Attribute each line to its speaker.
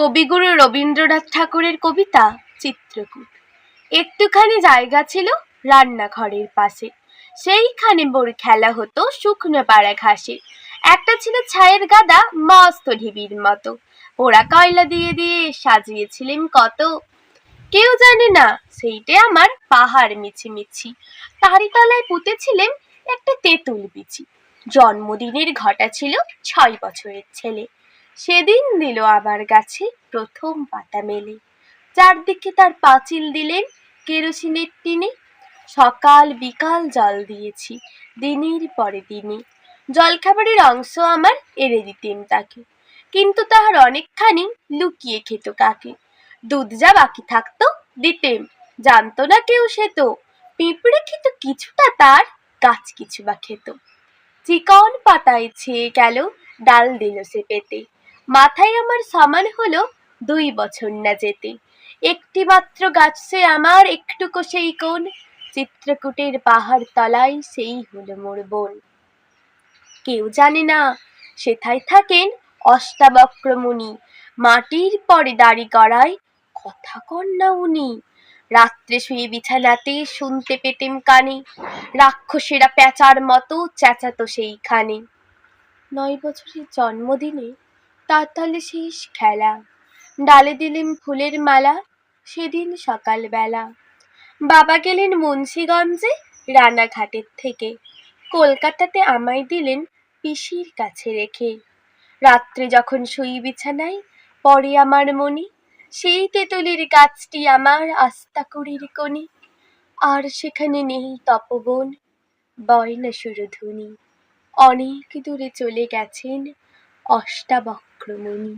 Speaker 1: কবিগুরু রবীন্দ্রনাথ ঠাকুরের কবিতা চিত্রকূট একটুখানি জায়গা ছিল রান্নাঘরের পাশে। সেইখানে বোর খেলা হতো শুকনো পাড়া ঘাসে। একটা ছিল ছায়ের গাদা মস্ত ঢিবির মতো। ওরা কয়লা দিয়ে দিয়ে সাজিয়েছিলেন কত। কেউ জানে না, সেইটে আমার পাহাড় মিছিমিছি। তারই তলায় পুঁতেছিলেন একটা তেঁতুল বিচি। জন্মদিনের ঘটা ছিল ছয় বছরের ছেলে। সেদিন দিল আবার গাছে প্রথম পাতা মেলে। চারদিকে তার পাঁচিল দিলেন, কেরোসিনের টিনে। সকাল বিকাল জল দিয়েছি, দিনের পরে দিনে। জলখাবারের অংশ আমার এড়ে দিতেন তাকে। কিন্তু তাহার অনেকখানি লুকিয়ে খেত কাকে। দুধ যা বাকি থাকতো দিতেম জানতো না কেউ সে তো। পিঁপড়ে খেত কিছুটা তার, গাছ কিছু বা খেত। চিকন পাতায় ছেয়ে গেল, ডাল দিল সে পেতে। মাথায় আমার সামান হলো দুই বছর না যেতে। একটি মাত্র গাছ সে আমার, একটুকু সেই কোণ। চিত্রকূটের পাহাড় তলায় সেই হলো মোর বোন। কেউ জানে না, সেথায় থাকেন অষ্টাবক্রমুনি মাটির পরে দাড়ি গড়ায় কথা কন না উনি। রাত্রে শুয়ে বিছানাতে শুনতে পেতেম কানে। রাক্ষসেরা প্যাঁচার মতো চেঁচাতো সেইখানে। নয় বছরের জন্মদিনে তার তালে শেষ খেলা। ডালে দিলেন ফুলের মালা সেদিন সকালবেলা। বাবা গেলেন মুন্সিগঞ্জে রানাঘাটের থেকে। কলকাতাতে আমায় দিলেন পিসির কাছে রেখে। রাত্রে যখন শুই বিছানায় পড়ে আমার মনি, সেই তেঁতুলির গাছটি আমার আস্তাকুড়ির কোণে। আর সেখানে নেই তপবন বয়না সুরধুনি অনেক দূরে চলে গেছেন অষ্টাবক্রমণি